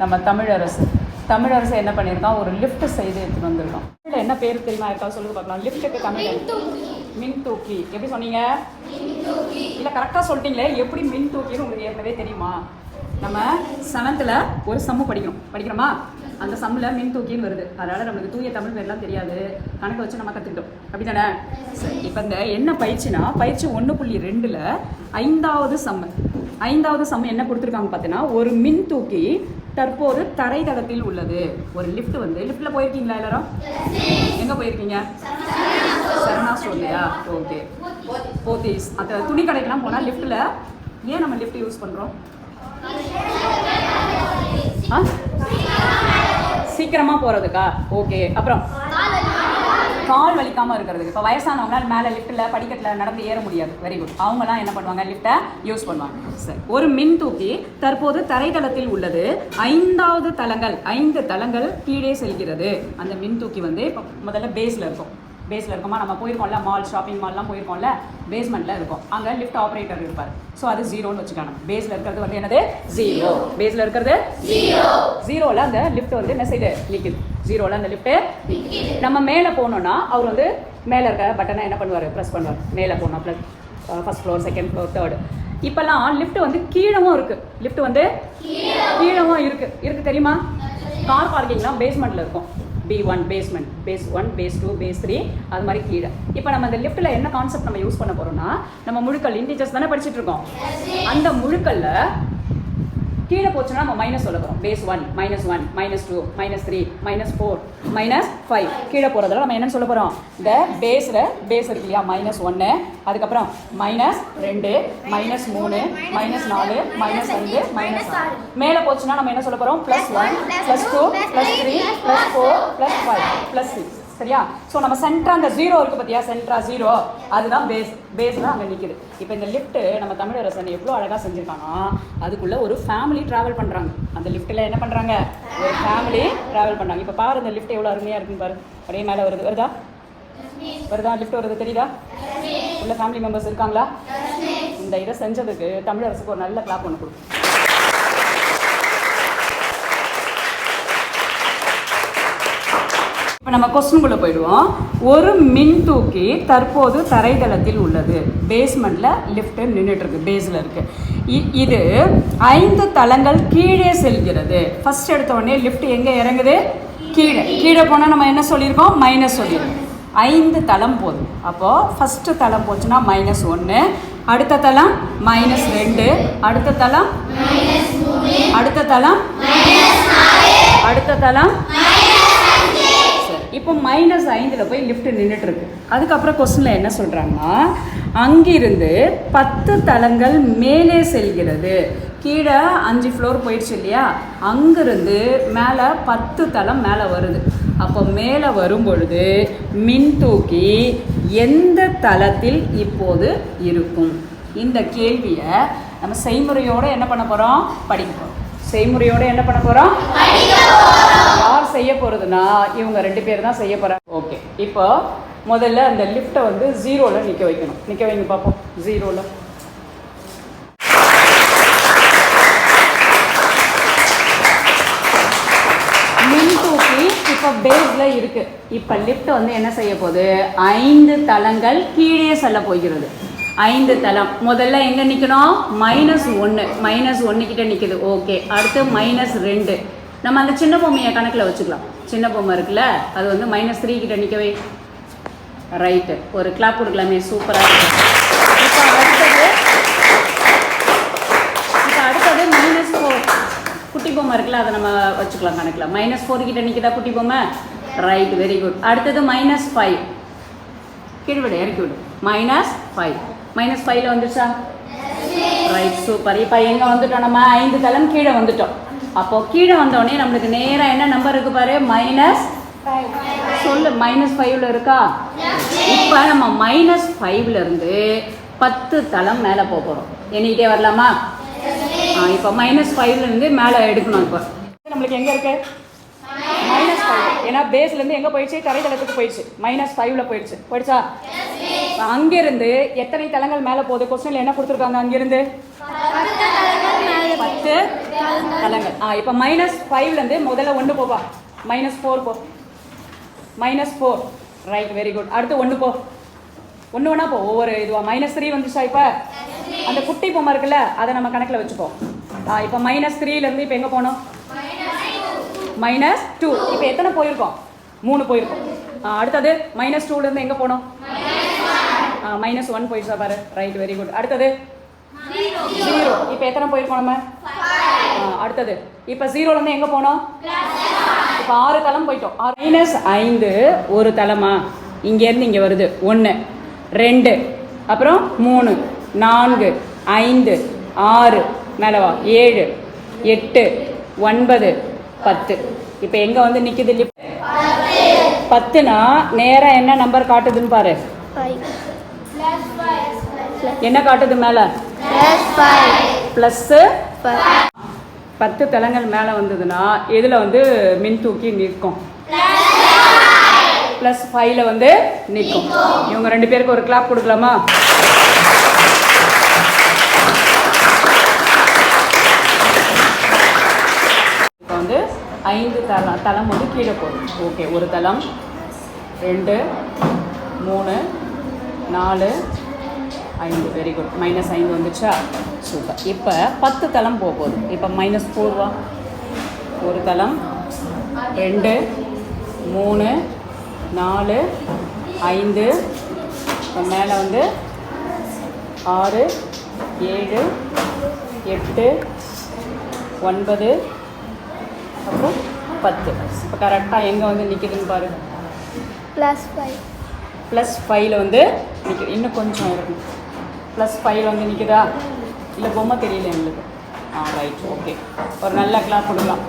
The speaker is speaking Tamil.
நம்ம தமிழரசு. தமிழரசு என்ன பண்ணியிருக்கான்? ஒரு லிஃப்ட் செய்து எடுத்துட்டு வந்திருக்கான். இதுல என்ன பேர் தெரியுமா? இருக்கா சொல்லுங்க பார்க்கலாம். லிஃப்ட்டுக்கு தமிழ் மின் தூக்கி எப்படி சொன்னீங்க? இல்லை கரெக்டாக சொல்லிட்டீங்களே. எப்படி மின் தூக்கின்னு உங்களுக்கு ஏற்கனவே தெரியுமா? நம்ம செவன்த்தில் ஒரு சம்மு படிக்கிறோம். படிக்கிறோமா? அந்த சம்மில் மின் தூக்கின்னு வருது. அதனால் நம்மளுக்கு தூய தமிழ் பேர்லாம் தெரியாது. கணக்கு வச்சு நம்ம கற்றுக்கிட்டோம் அப்படி தானே சரி இப்போ இந்த என்ன பயிற்சினா பயிற்சி ஒன்று புள்ளி ரெண்டில் ஐந்தாவது சம்மு. ஐந்தாவது சம்மு என்ன கொடுத்துருக்காங்க பார்த்தீங்கன்னா ஒரு மின் தூக்கி தற்போது தரைதளத்தில் உள்ளது. ஒரு லிஃப்ட் வந்து லிஃப்ட்டில் போயிருக்கீங்களா எல்லாரும்? எங்கே போயிருக்கீங்க? சரணா ஸ்டோர்லையா ஓகே. போத்தீஸ் அந்த துணி கடைக்கெல்லாம் போனால் லிஃப்ட்டில் ஏன் நம்ம லிஃப்ட் யூஸ் பண்ணுறோம் ஆ? சீக்கிரமாக போகிறதுக்கா ஓகே. அப்புறம் கால் வலிக்காமல் இருக்கிறதுக்கு. இப்போ வயசானவங்களால் மேலே லிஃப்ட்டில் படிக்கட்டில் நடந்து ஏற முடியாது. வெரி குட் அவங்களாம் என்ன பண்ணுவாங்க? லிஃப்ட்டை யூஸ் பண்ணுவாங்க. சரி. ஒரு மின் தூக்கி தற்போது தரைதளத்தில் உள்ளது. ஐந்தாவது தளங்கள் ஐந்து தளங்கள் கீழே செல்கிறது. அந்த மின் தூக்கி வந்து இப்போ முதல்ல பேஸில் இருக்கும். பேஸில் இருக்கோமா? நம்ம போயிருக்கோம்ல மால் ஷாப்பிங் மால்லாம் போயிருக்கோம்ல பேஸ்மெண்ட்டில் இருக்கும். அங்கே லிஃப்ட் ஆப்ரேட்டர் இருப்பார். ஸோ அது ஜீரோன்னு வச்சுக்காங்க. பேஸில் இருக்கிறது வந்து என்னது? ஜீரோ பேஸில் இருக்கிறது? ஜீரோ ஜீரோவில் அந்த லிஃப்ட் வந்து என்ன செய்யுது நிற்குது ஜீரோவில் அந்த லிஃப்ட்டு நம்ம மேலே போனோன்னா அவர் வந்து மேலே இருக்க பட்டனை என்ன பண்ணுவார்? ப்ரெஸ் பண்ணுவார். மேலே போனோம். Plus first floor second floor third இப்போல்லாம் லிஃப்ட் வந்து கீழவும் இருக்குது லிஃப்ட் வந்து கீழவும் இருக்குது இருக்குது தெரியுமா? கார் பார்க்கிங்லாம் பேஸ்மெண்ட்டில் இருக்கும். B one basement base one base two base three அது மாதிரி கீழே. இப்போ நம்ம இந்த லிஃப்ட்டில் என்ன கான்செப்ட் நம்ம யூஸ் பண்ண போகிறோம்னா நம்ம முழுக்கல் இன்டீஜர்ஸ் தானே படிச்சுட்டு இருக்கோம். அந்த முழுக்கல்ல கீழே போச்சுன்னா நம்ம மைனஸ் சொல்ல போகிறோம் base one minus one minus two minus three minus four minus five கீழே போகிறதுல நம்ம என்னன்னு சொல்ல போகிறோம் இந்த பேஸில் பேஸ் இருக்கு இல்லையா? மைனஸ் ஒன்று அதுக்கப்புறம் மைனஸ் ரெண்டு மைனஸ் மூணு மைனஸ் நாலு மைனஸ் அஞ்சு மைனஸ் மேலே போச்சுன்னா நம்ம என்ன சொல்ல போகிறோம் plus one plus two plus three plus four plus five plus six சரியா? ஸோ நம்ம சென்டரா அந்த ஜீரோ இருக்கு பார்த்தியா சென்டரா ஜீரோ அதுதான் பேஸ் பேஸ் தான் அங்கே நிற்குது இப்போ இந்த லிஃப்ட்டு நம்ம தமிழரசன் எவ்வளோ அழகாக செஞ்சுருக்காங்கன்னா அதுக்குள்ளே ஒரு ஃபேமிலி ட்ராவல் பண்ணுறாங்க அந்த லிஃப்ட்டில் என்ன பண்ணுறாங்க ஒரு ஃபேமிலி ட்ராவல் பண்ணுறாங்க இப்போ பாரு இந்த லிஃப்ட் எவ்வளோ அருமையாக இருக்குன்னு பாரு. அப்படியே மேலே வருது. வருதா? வருதா? லிஃப்ட் வருது தெரியுதா? உள்ள ஃபேமிலி மெம்பர்ஸ் இருக்காங்களா? இந்த இதை செஞ்சதுக்கு தமிழரசுக்கு ஒரு நல்ல கிளாப் ஒன்று கொடுக்கும் இப்போ நம்ம கொஸ்டின்குள்ளே போயிடுவோம். ஒரு மின் தூக்கி தற்போது தரைதளத்தில் உள்ளது. பேஸ்மெண்ட்டில் லிஃப்ட்டு நின்றுட்டு இருக்கு பேஸில் இருக்கு. இ- இது ஐந்து தளங்கள் கீழே செல்கிறது. ஃபர்ஸ்ட் எடுத்தோடனே லிஃப்ட் எங்கே இறங்குது? கீழே. கீழே போனால் நம்ம என்ன சொல்லியிருக்கோம்? மைனஸ் சொல்லியிருக்கோம். ஐந்து தளம் போதும். அப்போது ஃபஸ்ட்டு தளம் போச்சுன்னா மைனஸ் ஒன்று அடுத்த தளம் மைனஸ் ரெண்டு. அடுத்த தளம் அடுத்த தளம் அடுத்த தளம் இப்போ மைனஸ் ஐந்தில் போய் லிஃப்ட் நின்றுட்டு இருக்கு அதுக்கப்புறம் கொஸ்டினில் என்ன சொல்கிறாங்கன்னா அங்கிருந்து பத்து தளங்கள் மேலே செல்கிறது. கீழே அஞ்சு ஃப்ளோர் போயிடுச்சு இல்லையா? அங்கிருந்து மேலே பத்து தளம் மேலே வருது. அப்போ மேலே வரும் பொழுது மின் தூக்கி எந்த தளத்தில் இப்போது இருக்கும்? இந்த கேள்வியை நம்ம செய்முறையோடு என்ன பண்ண போகிறோம் படிக்க போகிறோம் செய்முறையோடு என்ன பண்ண போகிறோம் யார் செய்ய போகிறதுனா இவங்க ரெண்டு பேர் தான் செய்ய போகிறாங்க ஓகே. இப்போ முதல்ல அந்த லிஃப்ட்டை வந்து ஜீரோவில் நிற்க வைக்கணும். நிற்க வைங்க பார்ப்போம் ஜீரோவில் மின் தூக்கி இப்போ பேஸில் இருக்கு. இப்போ லிஃப்ட் வந்து என்ன செய்ய போகுது? ஐந்து தளங்கள் கீழே செல்ல போகிறது. ஐந்து தளம். முதல்ல எங்கே நிற்கணும் மைனஸ் ஒன்று மைனஸ் ஒன்று கிட்ட நிற்குது ஓகே அடுத்து மைனஸ் ரெண்டு. நம்ம அந்த சின்ன பொம்மையை கணக்கில் வச்சுக்கலாம். சின்ன பொம்மை இருக்குல்ல அது வந்து மைனஸ் த்ரீ கிட்ட நிற்கவே ரைட்டு ஒரு கிளாப் கொடுக்கலாமே சூப்பராக இருக்கும். இப்போ அடுத்தது இப்போ அடுத்தது மைனஸ் ஃபோர் குட்டி பொம்மை இருக்குல்ல அதை நம்ம வச்சுக்கலாம் கணக்கில். மைனஸ் ஃபோர் கிட்ட நிற்கிதா குட்டி பொம்மை? ரைட் வெரி குட் அடுத்தது மைனஸ் ஃபைவ் கீழ்விடு இறக்கி விடு. மைனஸ் ஃபைவ் மைனஸ் ஃபைவ்ல வந்துருச்சா ரைட் சூப்பர் இப்போ எங்கே வந்துட்டோம்? நம்ம ஐந்து தளம் கீழே வந்துட்டோம். அப்போ கீழே வந்தோடனே நம்மளுக்கு நேராக என்ன நம்பர் இருக்கு பாரு? மைனஸ் சொல்லு மைனஸ் ஃபைவ்ல இருக்கா? இப்போ நம்ம மைனஸ் ஃபைவ்ல இருந்து பத்து தளம் மேலே போக போகிறோம் எண்ணிக்கிட்டே வரலாமா? ஆ இப்போ மைனஸ் ஃபைவ்ல இருந்து மேலே எடுக்கணும் இப்போ. நம்மளுக்கு எங்கே இருக்கு? மைனஸ் ஃபைவ் ஏன்னா பேஸ்லேருந்து எங்கே போயிடுச்சு? தரைத்தளத்துக்கு போயிடுச்சு. மைனஸ் ஃபைவ்ல போயிடுச்சு. போயிடுச்சா? அங்கிருந்து எத்தனை தளங்கள் மேலே போகுது? கொஸ்டினில் என்ன கொடுத்துருக்காங்க? அங்கிருந்து பத்து தலங்கள் ஆ இப்போ மைனஸ் ஃபைவ்லேருந்து முதல்ல ஒன்று போப்பா மைனஸ் ஃபோர் போ. Minus four right very good அடுத்து ஒன்று போ. ஒன்று ஒன்றா போ. ஒவ்வொரு இதுவா. மைனஸ் த்ரீ வந்துச்சா இப்போ? அந்த குட்டி பொம்மை இருக்குல்ல அதை நம்ம கணக்கில் வச்சுப்போம். ஆ இப்போ மைனஸ் த்ரீலேருந்து இப்போ எங்கே போனோம் மைனஸ் டூ இப்போ எத்தனை போயிருக்கோம்? மூணு போயிருக்கோம். அடுத்தது மைனஸ் டூலேருந்து எங்கே போனோம் மைனஸ் ஒன் போயிடுச்சா பாரு. ரைட் வெரி குட் அடுத்தது ஜீரோ இப்போ எத்தனை போயிருக்கோம் நம்ம? அடுத்தது. இப்போ ஜீரோலேருந்து எங்கே போனோம்? இப்போ ஆறு தளம் போயிட்டோம். மைனஸ் ஐந்து ஒரு தளமா? இங்கேருந்து இங்கே வருது. ஒன்று ரெண்டு அப்புறம் மூணு நான்கு ஐந்து ஆறு மேலே வா. ஏழு எட்டு ஒன்பது பத்து. இப்போ எங்கே வந்து நிற்குது பத்துனா நேராக என்ன நம்பர் காட்டுதுன்னு பாரு. என்ன காட்டுது மேலே. ப்ளஸ்ஸு பத்து தளங்கள் மேலே வந்ததுன்னா இதில் வந்து மின் தூக்கி நிற்கும்? ப்ளஸ் ஃபைவ்ல வந்து நிற்கும். இவங்க ரெண்டு பேருக்கு ஒரு கிளாப் கொடுக்கலாமா? இப்போ வந்து ஐந்து தளம் தளம் வந்து கீழே போகுது. ஓகே ஒரு தளம் ரெண்டு மூணு நாலு ஐந்து. வெரி குட் மைனஸ் ஐந்து வந்துச்சா? சூப்பர் இப்போ பத்து தளம் போக போகுது. இப்போ மைனஸ் ஃபோர் வா? ஒரு தளம் ரெண்டு மூணு நாலு ஐந்து. இப்போ மேலே வந்து ஆறு ஏழு எட்டு ஒன்பது அப்புறம் பத்து. இப்போ கரெக்டாக எங்கே வந்து நிற்கிதுன்னு பாரு. Plus five. ப்ளஸ் ஃபைவ்ல வந்து நிற்கிது இன்னும் கொஞ்சம் இருக்கும். ப்ளஸ் ஃபைவ் வந்து நிற்குதா இல்லை பொம்மை தெரியல எங்களுக்கு. ஆ ரைட் ஓகே ஒரு நல்ல கிளாப் கொடுக்கலாம்.